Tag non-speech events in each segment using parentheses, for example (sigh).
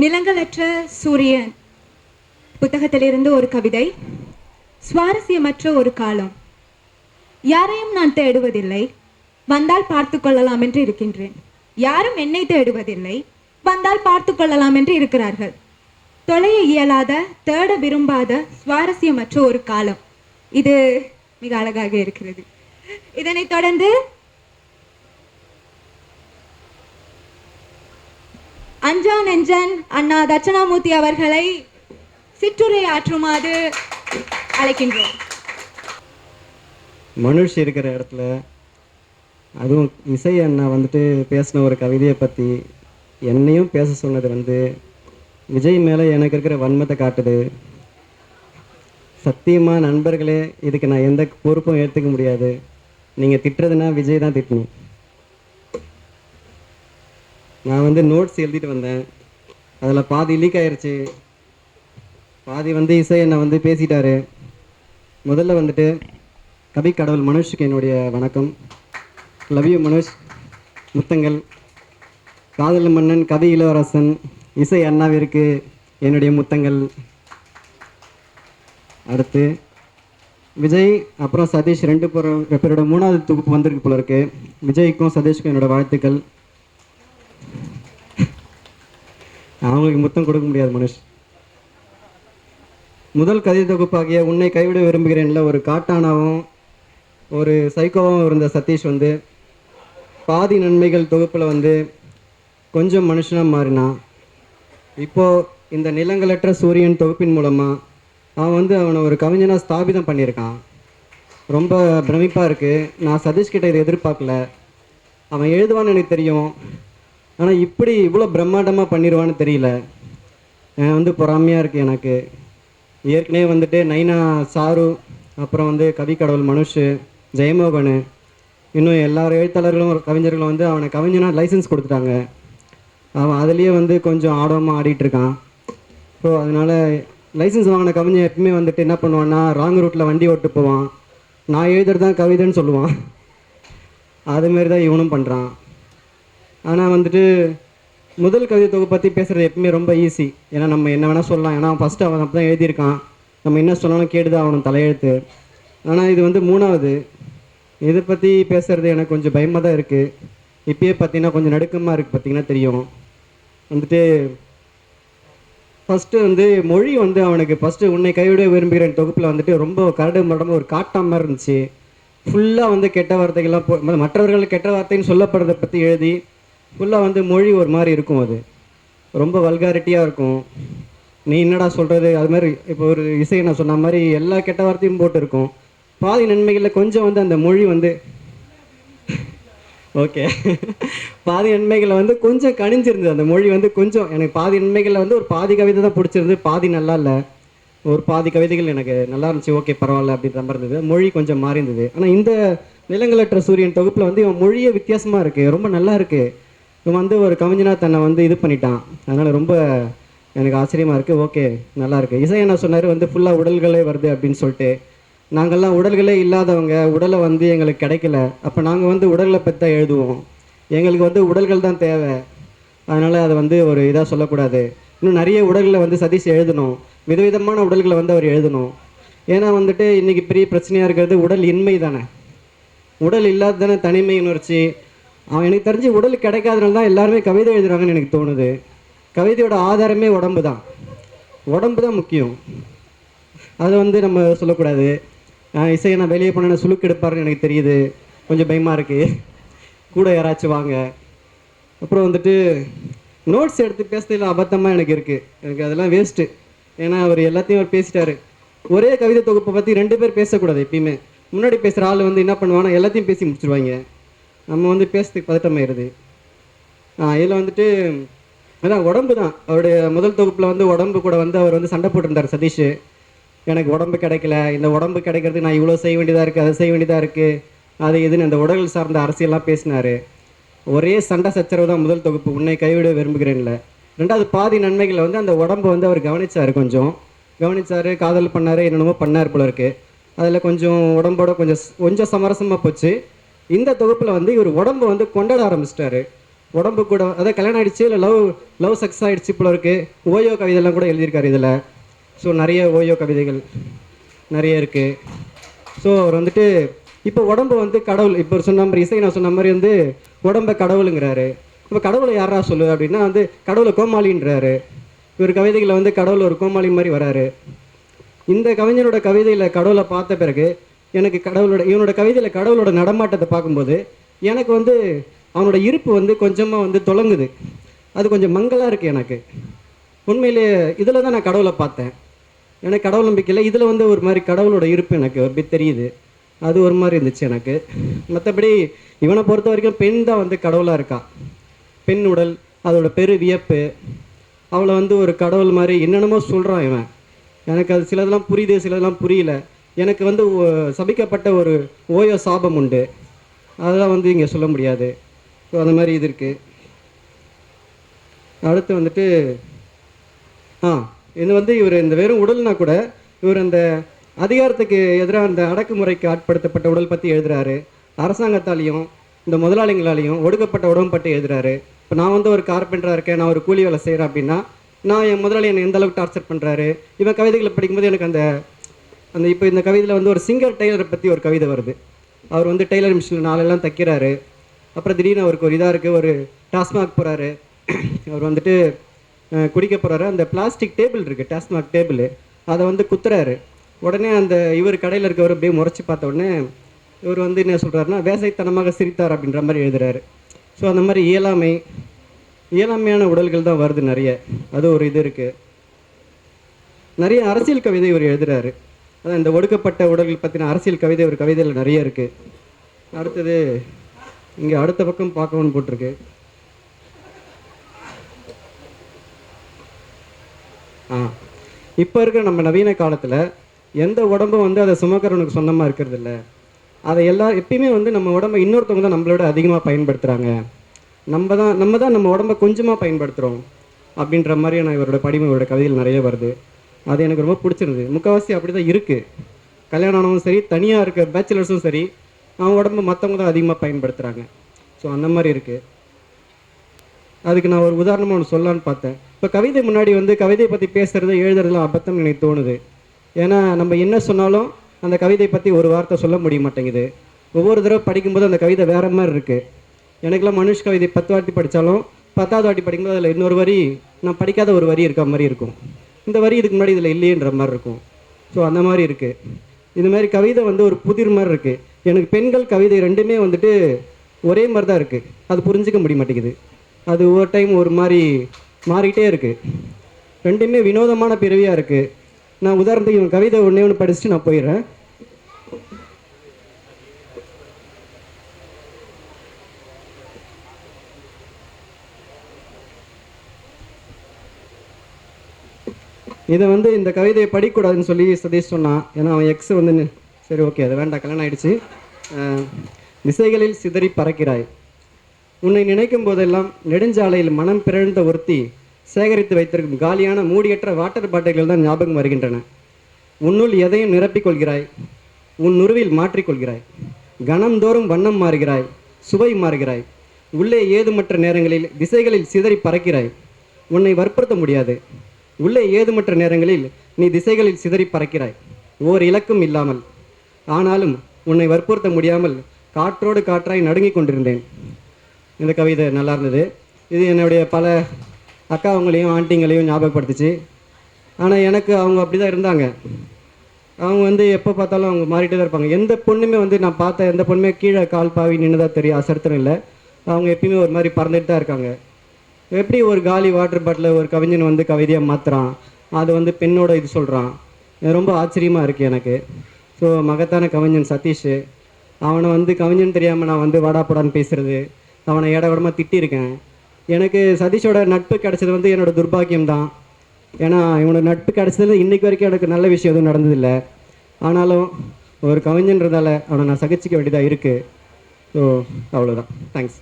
நிலங்களற்ற சூரியன். புத்தகத்திலிருந்து ஒரு கவிதை. சுவாரஸ்யமற்ற ஒரு காலம். யாரையும் நான் தேடுவதில்லை. வந்தால் பார்த்து கொள்ளலாம் என்று இருக்கின்றேன். யாரும் என்னை தேடுவதில்லை. வந்தால் பார்த்து கொள்ளலாம் என்று இருக்கிறார்கள். தொலைய இயலாத தேட விரும்பாத சுவாரஸ்யமற்ற ஒரு காலம். இது மிக அழகாக இருக்கிறது. இதனைத் தொடர்ந்து அஞ்சா நெஞ்சன் அண்ணா தட்சணாமூர்த்தி அவர்களை சிற்றுரை ஆற்றுமாறு அழைக்கின்றோம். மனுஷ் இருக்கிற இடத்துல அதுவும் இசை அண்ணா வந்துட்டு பேசின ஒரு கவிதையை பற்றி என்னையும் பேச சொன்னது வந்து விஜய் மேலே எனக்கு இருக்கிற வன்மத்தை காட்டுது. சத்தியமாக நண்பர்களே இதுக்கு நான் எந்த பொறுப்பும் ஏற்றுக்க முடியாது. நீங்கள் திட்டுறதுன்னா விஜய் தான் திட்டணும். நான் வந்து நோட்ஸ் எழுதிட்டு வந்தேன். அதில் பாதி லீக் ஆயிடுச்சு பாதி வந்து இசை என்னை வந்து பேசிட்டாரு. முதல்ல வந்துட்டு கவி கடவுள் மனுஷுக்கு என்னுடைய வணக்கம். Love you Manush. முத்தங்கள். காதல் மன்னன் கவி இளவரசன் இசை அண்ணாவிற்கு என்னுடைய முத்தங்கள். அடுத்து விஜய் அப்புறம் சதீஷ் ரெண்டு பேரும் பேரோட மூணாவது தொகுப்பு வந்திருக்கு போல இருக்கு. விஜய்க்கும் சதீஷ்க்கும் என்னோட வாழ்த்துக்கள். அவங்களுக்கு முத்தம் கொடுக்க முடியாது மனுஷ். முதல் கதை தொகுப்பாகிய உன்னை கைவிட விரும்புகிறேன்ல ஒரு காட்டானாவும் ஒரு சைக்கோவாகவும் இருந்த சதீஷ் வந்து பாதி நன்மைகள் தொகுப்பில் வந்து கொஞ்சம் மனுஷனாக மாறினான் இப்போது இந்த நிலங்களற்ற சூரியன் தொகுப்பின் மூலமாக அவன் வந்து அவனை ஒரு கவிஞனாக ஸ்தாபிதம் பண்ணியிருக்கான். ரொம்ப பிரமிப்பாக இருக்குது நான் சதீஷ்கிட்ட இதை எதிர்பார்க்கல. அவன் எழுதுவான்னு எனக்கு தெரியும். ஆனால் இப்படி இவ்வளோ பிரம்மாண்டமாக பண்ணிடுவான்னு தெரியல. வந்து பொறாமையாக இருக்குது எனக்கு. ஏற்கனவே வந்துட்டு நைனா சாரு அப்புறம் வந்து கவி கடவுள் மனுஷ் ஜெயமோகன் இன்னும் எல்லா எழுத்தாளர்களும் கவிஞர்களும் வந்து அவனை கவிஞனாக லைசன்ஸ் கொடுத்துட்டாங்க. அவன் அதுலேயே வந்து கொஞ்சம் ஆடவமாக ஆடிட்டுருக்கான் ஸோ அதனால் லைசன்ஸ் வாங்கின கவிஞன் எப்பவுமே வந்துட்டு என்ன பண்ணுவான்னா ராங் ரூட்டில் வண்டி ஓட்டு போவான். நான் எழுதுறது தான் கவிதைன்னு சொல்லுவான். அதுமாரி தான் இவனும் பண்ணுறான் ஆனால் வந்துட்டு முதல் கவிதை தொகுப்பு பற்றி பேசுகிறது எப்பவுமே ரொம்ப ஈஸி ஏன்னா நம்ம என்ன வேணால் சொல்லலாம். ஏன்னா ஃபஸ்ட்டு அவன் அப்போ தான் எழுதியிருக்கான். நம்ம என்ன சொன்னாலும் கேட்டுதான் அவனும் தலையெழுத்து. ஆனால் இது வந்து மூணாவது. இதை பற்றி பேசுகிறது எனக்கு கொஞ்சம் பயமாக தான் இருக்குது இப்பயே பார்த்தீங்கன்னா கொஞ்சம் நடுக்கமாக இருக்குது பார்த்தீங்கன்னா தெரியும். வந்துட்டு ஃபஸ்ட்டு வந்து மொழி வந்து அவனுக்கு ஃபஸ்ட்டு உன்னை கைவிட விரும்புகிறேன் தொகுப்பில் வந்துட்டு ரொம்ப கரடு மடமாக ஒரு காட்டாம மாதிரி இருந்துச்சு. ஃபுல்லாக வந்து கெட்ட வார்த்தைகள்லாம் போ மற்றவர்கள் கெட்ட வார்த்தைன்னு சொல்லப்படுறதை பற்றி எழுதி ஃபுல்லாக வந்து மொழி ஒரு மாதிரி இருக்கும் அது. ரொம்ப வல்காரிட்டியாக இருக்கும். நீ என்னடா சொல்கிறது அது மாதிரி இப்போ ஒரு இசை நான் சொன்ன மாதிரி எல்லா கெட்ட வார்த்தையும் போட்டிருக்கும். பாதி நன்மைகளில் கொஞ்சம் வந்து அந்த மொழி வந்து (laughs) ஓகே பாதி நன்மைகளை வந்து கொஞ்சம் கணிஞ்சிருந்தது அந்த மொழி வந்து கொஞ்சம் எனக்கு பாதி நன்மைகளில் வந்து ஒரு பாதி கவிதை தான் பிடிச்சிருந்து பாதி நல்லா இல்லை. ஒரு பாதி கவிதைகள் எனக்கு நல்லா இருந்துச்சு. ஓகே பரவாயில்ல அப்படின்ற மாதிரி இருந்தது. மொழி கொஞ்சம் மாறி இருந்தது ஆனால் இந்த நிலங்களற்ற சூரியன் தொகுப்பில் வந்து இவன் மொழியே வித்தியாசமாக இருக்குது ரொம்ப நல்லா இருக்குது இவன் வந்து ஒரு கவிஞனாக தன்னை வந்து இது பண்ணிட்டான். அதனால் ரொம்ப எனக்கு ஆச்சரியமாக இருக்குது ஓகே நல்லா இருக்கு. இசை என்ன சொன்னார்? வந்து ஃபுல்லாக உடல்களே வருது அப்படின்னு சொல்லிட்டு. நாங்கள்லாம் உடல்களே இல்லாதவங்க உடலை வந்து எங்களுக்கு கிடைக்கல. அப்போ நாங்கள் வந்து உடல்களை பற்றி தான் எழுதுவோம். எங்களுக்கு வந்து உடல்கள் தான் தேவை. அதனால் அதை வந்து ஒரு இதாக சொல்லக்கூடாது. இன்னும் நிறைய உடல்களை வந்து சதீஷ் எழுதணும். விதவிதமான உடல்களை வந்து அவர் எழுதணும். ஏன்னா வந்துட்டு இன்றைக்கி பெரிய பிரச்சனையாக இருக்கிறது உடல் இன்மை தானே. உடல் இல்லாத தானே தனிமை உணர்ச்சி. அவன் எனக்கு தெரிஞ்சு உடல் கிடைக்காதனால தான் எல்லாருமே கவிதை எழுதுறாங்கன்னு எனக்கு தோணுது. கவிதையோட ஆதாரமே உடம்பு தான். உடம்பு தான் முக்கியம். அதை வந்து நம்ம சொல்லக்கூடாது. இசையை நான் வெளியே போனேன் சுளுக்கு எடுப்பாருன்னு எனக்கு தெரியுது. கொஞ்சம் பயமாக இருக்குது கூட யாராச்சும் வாங்க. அப்புறம் வந்துட்டு நோட்ஸ் எடுத்து பேசுறதுல அபத்தமாக எனக்கு இருக்குது எனக்கு அதெல்லாம் வேஸ்ட்டு ஏன்னா அவர் எல்லாத்தையும் அவர் பேசிட்டாரு. ஒரே கவிதை தொகுப்பை பற்றி ரெண்டு பேர் பேசக்கூடாது எப்பயுமே. முன்னாடி பேசுகிற ஆள் வந்து என்ன பண்ணுவாங்கன்னா எல்லாத்தையும் பேசி முடிச்சிருவாங்க. நம்ம வந்து பேசுறதுக்கு பதட்டமாயிருது. இதில் வந்துட்டு அதான் உடம்பு தான். அவருடைய முதல் தொகுப்பில் வந்து உடம்பு கூட வந்து அவர் வந்து சண்டை போட்டிருந்தார் சதீஷ். எனக்கு உடம்பு கிடைக்கல. இந்த உடம்பு கிடைக்கிறதுக்கு நான் இவ்வளோ செய்ய வேண்டியதாக இருக்குது அதை செய்ய வேண்டியதாக இருக்குது அது இதுன்னு அந்த உடல் சார்ந்த அரசியல்லாம் பேசினார். ஒரே சண்டை சச்சரவு தான் முதல் தொகுப்பு. உன்னை கைவிட விரும்புகிறேன்ல. ரெண்டாவது பாதி நன்மைகளை வந்து அந்த உடம்பு வந்து அவர் கவனிச்சார் கொஞ்சம். கவனிச்சார் காதல் பண்ணார் என்னென்னமோ பண்ணார் போல இருக்குது அதில் கொஞ்சம் உடம்போட கொஞ்சம் கொஞ்சம் சமரசமாக போச்சு. இந்த தொகுப்பில் வந்து இவர் உடம்பு வந்து கொண்டாட ஆரம்பிச்சிட்டாரு. உடம்பு கூட அதாவது கல்யாணம் ஆயிடுச்சு இல்லை லவ் லவ் சக்ஸஸ் ஆகிடுச்சு போல இருக்குது ஓயோ கவிதைலாம் கூட எழுதியிருக்காரு இதில். ஸோ நிறைய ஓயோ கவிதைகள் நிறைய இருக்குது ஸோ அவர் வந்துட்டு இப்போ உடம்பு வந்து கடவுள் இப்போ சொன்ன மாதிரி இசை நான் சொன்ன மாதிரி வந்து உடம்பை கடவுளுங்கிறாரு. இப்போ கடவுளை யாரா சொல்லு அப்படின்னா வந்து கடவுளை கோமாளின்றாரு. இவர் கவிதைகளில் வந்து கடவுள் ஒரு கோமாளி மாதிரி வராரு. இந்த கவிஞனோட கவிதையில் கடவுளை பார்த்த பிறகு எனக்கு கடவுளோட இவனோட கவிதையில் கடவுளோட நடமாட்டத்தை பார்க்கும்போது எனக்கு வந்து அவனோட இருப்பு வந்து கொஞ்சமாக வந்து தொலங்குது. அது கொஞ்சம் மங்கலாக இருக்குது எனக்கு. உண்மையிலேயே இதில் தான் நான் கடவுளை பார்த்தேன். எனக்கு கடவுள் நம்பிக்கையில் இதில் வந்து ஒரு மாதிரி கடவுளோட இருப்பு எனக்கு அப்படி தெரியுது. அது ஒரு மாதிரி இருந்துச்சு எனக்கு. மற்றபடி இவனை பொறுத்த வரைக்கும் பெண் தான் வந்து கடவுளாக இருக்கா. பெண் உடல் அதோட பெரு வியப்பு. அவளை வந்து ஒரு கடவுள் மாதிரி என்னென்னமோ சொல்கிறான் இவன். எனக்கு அது சிலதெல்லாம் புரியுது சிலதெல்லாம் புரியல. எனக்கு வந்து சபிக்கப்பட்ட ஒரு ஓயோ சாபம் உண்டு. அதெல்லாம் வந்து இங்கே சொல்ல முடியாது. ஸோ அந்த மாதிரி இது இருக்குது அடுத்து வந்துட்டு ஆ இது வந்து இவர் இந்த வெறும் உடல்னா கூட இவர் அந்த அதிகாரத்துக்கு எதிராக அந்த அடக்குமுறைக்கு ஆட்படுத்தப்பட்ட உடல் பற்றி எழுதுறாரு. அரசாங்கத்தாலையும் இந்த முதலாளிங்களாலையும் ஒடுக்கப்பட்ட உடம்பு பற்றி எழுதுறாரு. இப்போ நான் வந்து ஒரு கார்பெண்டராக இருக்கேன் நான் ஒரு கூலி வேலை செய்கிறேன் அப்படின்னா நான் என் முதலாளி என்னை எந்த அளவுக்கு டார்ச்சர் பண்ணுறாரு இவன் கவிதைகளை படிக்கும்போது எனக்கு அந்த அந்த இப்போ இந்த கவிதையில் வந்து ஒரு சிங்கர் டெய்லரை பற்றி ஒரு கவிதை வருது. அவர் வந்து டெய்லர் மிஷினில் நாளெல்லாம் தைக்கிறாரு. அப்புறம் திடீர்னு அவருக்கு ஒரு இதாக இருக்குது ஒரு டாஸ்மாக் போகிறாரு அவர் வந்துட்டு குடிக்க போகிறாரு அந்த பிளாஸ்டிக் டேபிள் இருக்குது டாஸ்மாக் டேபிள் அதை வந்து குத்துறாரு. உடனே அந்த இவர் கடையில் இருக்கவர் அப்படியே முறைச்சி பார்த்த உடனே இவர் வந்து என்ன சொல்கிறாருன்னா வேசைத்தனமாக சிரித்தார் அப்படின்ற மாதிரி எழுதுறாரு. ஸோ அந்த மாதிரி இயலாமை இயலாமையான உடல்கள் தான் வருது நிறைய. அது ஒரு இது இருக்குது நிறைய அரசியல் கவிதை இவர் எழுதுறாரு. அதான் இந்த ஒடுக்கப்பட்ட உடல்கள் பற்றின அரசியல் கவிதை ஒரு கவிதையில் நிறைய இருக்குது அடுத்தது இங்கே அடுத்த பக்கம் பார்க்கணும்னு போட்டிருக்கு. ஆ இப்போ இருக்கிற நம்ம நவீன காலத்தில் எந்த உடம்பும் வந்து அதை சுமக்கிறவனுக்கு சொந்தமாக இருக்கிறது இல்லை. அதை எல்லா எப்பயுமே வந்து நம்ம உடம்ப இன்னொருத்தவங்க தான் நம்மளோட அதிகமாக பயன்படுத்துகிறாங்க நம்ம தான் நம்ம தான் நம்ம உடம்ப கொஞ்சமாக பயன்படுத்துகிறோம் அப்படின்ற மாதிரியான இவரோட படிமை இவரோட கவிதையில் நிறைய வருது. அது எனக்கு ரொம்ப பிடிச்சிருந்தது. முக்கால்வாசி அப்படி தான் இருக்குது கல்யாணம் ஆனவங்க சரி தனியாக இருக்க பேச்சுலர்ஸும் சரி அவங்க உடம்பு மற்றவங்க தான் அதிகமாக பயன்படுத்துகிறாங்க ஸோ அந்த மாதிரி இருக்குது அதுக்கு நான் ஒரு உதாரணமாக ஒன்று சொல்லலான்னு பார்த்தேன். இப்போ கவிதை முன்னாடி வந்து கவிதை பற்றி பேசுறது எழுதுறதுலாம் அபத்தம் எனக்கு தோணுது. ஏன்னா நம்ம என்ன சொன்னாலும் அந்த கவிதை பற்றி ஒரு வார்த்தை சொல்ல முடிய மாட்டேங்குது. ஒவ்வொரு தடவை படிக்கும்போது அந்த கவிதை வேறு மாதிரி இருக்குது எனக்கெல்லாம் மனுஷ் கவிதை பத்து வாட்டி படித்தாலும் பத்தாவது வாட்டி படிக்கும்போது அதில் இன்னொரு வரி நான் படிக்காத ஒரு வரி இருக்க மாதிரி இருக்கும். இந்த வரி இதுக்கு முன்னாடி இதில் இல்லையன்ற மாதிரி இருக்கும். ஸோ அந்த மாதிரி இருக்குது இந்த மாதிரி கவிதை வந்து ஒரு புதிர் மாதிரி இருக்குது எனக்கு பெண்கள் கவிதை ரெண்டுமே வந்துட்டு ஒரே மாதிரி தான் இருக்குது அது புரிஞ்சிக்க முடிய மாட்டேங்குது. அது ஒவ்வொரு டைம் ஒரு மாதிரி மாறிக்கிட்டே இருக்குது ரெண்டுமே வினோதமான பிறவியாக இருக்குது நான் உதாரணத்துக்கு இவன் கவிதை ஒன்றே ஒன்று படிச்சுட்டு நான் போயிடுறேன். இதை வந்து இந்த கவிதையை படிக்கக்கூடாதுன்னு சொல்லி சதீஷ் சொன்னான். ஏன்னா அவன் எக்ஸ் வந்து சரி ஓகே அது வேண்டாம் கல்யாணம் ஆயிடுச்சு. திசைகளில் சிதறி பறக்கிறாய். உன்னை நினைக்கும் போதெல்லாம் நெடுஞ்சாலையில் மனம் பிறழ்ந்த ஒருத்தி சேகரித்து வைத்திருக்கும் காலியான மூடியற்ற வாட்டர் பாட்டில்கள் தான் ஞாபகம் வருகின்றன. உன்னுள் எதையும் நிரப்பிக் கொள்கிறாய். உன் உருவில் மாற்றிக்கொள்கிறாய் கணம்தோறும் வண்ணம் மாறுகிறாய். சுவை மாறுகிறாய். உள்ளே ஏதுமற்ற நேரங்களில் திசைகளில் சிதறி பறக்கிறாய். உன்னை வற்புறுத்த முடியாது. உள்ளே ஏதுமற்ற நேரங்களில் நீ திசைகளில் சிதறி பறக்கிறாய். ஓர் இலக்கும் இல்லாமல். ஆனாலும் உன்னை வற்புறுத்த முடியாமல் காற்றோடு காற்றாய் நடுங்கிக் கொண்டிருந்தேன். இந்த கவிதை நல்லா இருந்தது. இது என்னுடைய பல அக்காவங்களையும் ஆண்டிங்களையும் ஞாபகப்படுத்துச்சு. ஆனால் எனக்கு அவங்க அப்படி தான் இருந்தாங்க. அவங்க வந்து எப்போ பார்த்தாலும் அவங்க மாறிட்டே தான் இருப்பாங்க. எந்த பொண்ணுமே வந்து நான் பார்த்த எந்த பொண்ணுமே கீழே கால் பாவி நின்றுதான் தெரியும் அசர்த்தம் இல்லை. அவங்க எப்பயுமே ஒரு மாதிரி பறந்துட்டு தான் இருக்காங்க. எப்படி ஒரு காலி வாட்டர் பாட்டில் ஒரு கவிஞன் வந்து கவிதையாக மாற்றுறான் அது வந்து பெண்ணோட இது சொல்கிறான் ரொம்ப ஆச்சரியமாக இருக்குது எனக்கு. ஸோ மகத்தான கவிஞன் சதீஷ் அவனை வந்து கவிஞன் தெரியாமல் நான் வந்து வாடா போடான்னு அவனை ஏடவிடமாக திட்டியிருக்கேன். எனக்கு சதீஷோட நட்பு கிடச்சது வந்து என்னோடய துர்பாக்கியம் தான் ஏன்னா இவனோட நட்பு கிடச்சதுல இன்றைக்கு வரைக்கும் எனக்கு நல்ல விஷயம் எதுவும் நடந்ததில்லை. ஆனாலும் ஒரு கவிஞன்றதால அவனை நான் சகிச்சிக்க வேண்டியதாக இருக்குது ஸோ அவ்வளோதான் தேங்க்ஸ்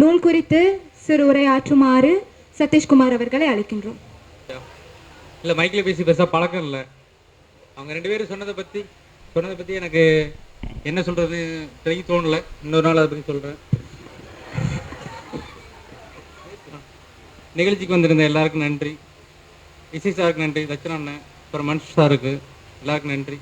நூல் குறித்து சிறு உரையாற்றுமாறு சதீஷ்குமார் அவர்களை அழைக்கின்றோம். இல்லை மைக்கில் பேசி பேச பழக்கம் இல்லை. அவங்க ரெண்டு பேரும் சொன்னதை பற்றி சொன்னதை பற்றி எனக்கு என்ன சொல்கிறது தெரிஞ்சு தோணலை. இன்னொரு நாள் அதை பற்றி சொல்கிறேன் நிகழ்ச்சிக்கு வந்திருந்த எல்லாருக்கும் நன்றி. இசை சாருக்கு நன்றி. தச்சனா அண்ணன் அப்புறம் மனுஷ் சாருக்கு. எல்லாருக்கும் நன்றி.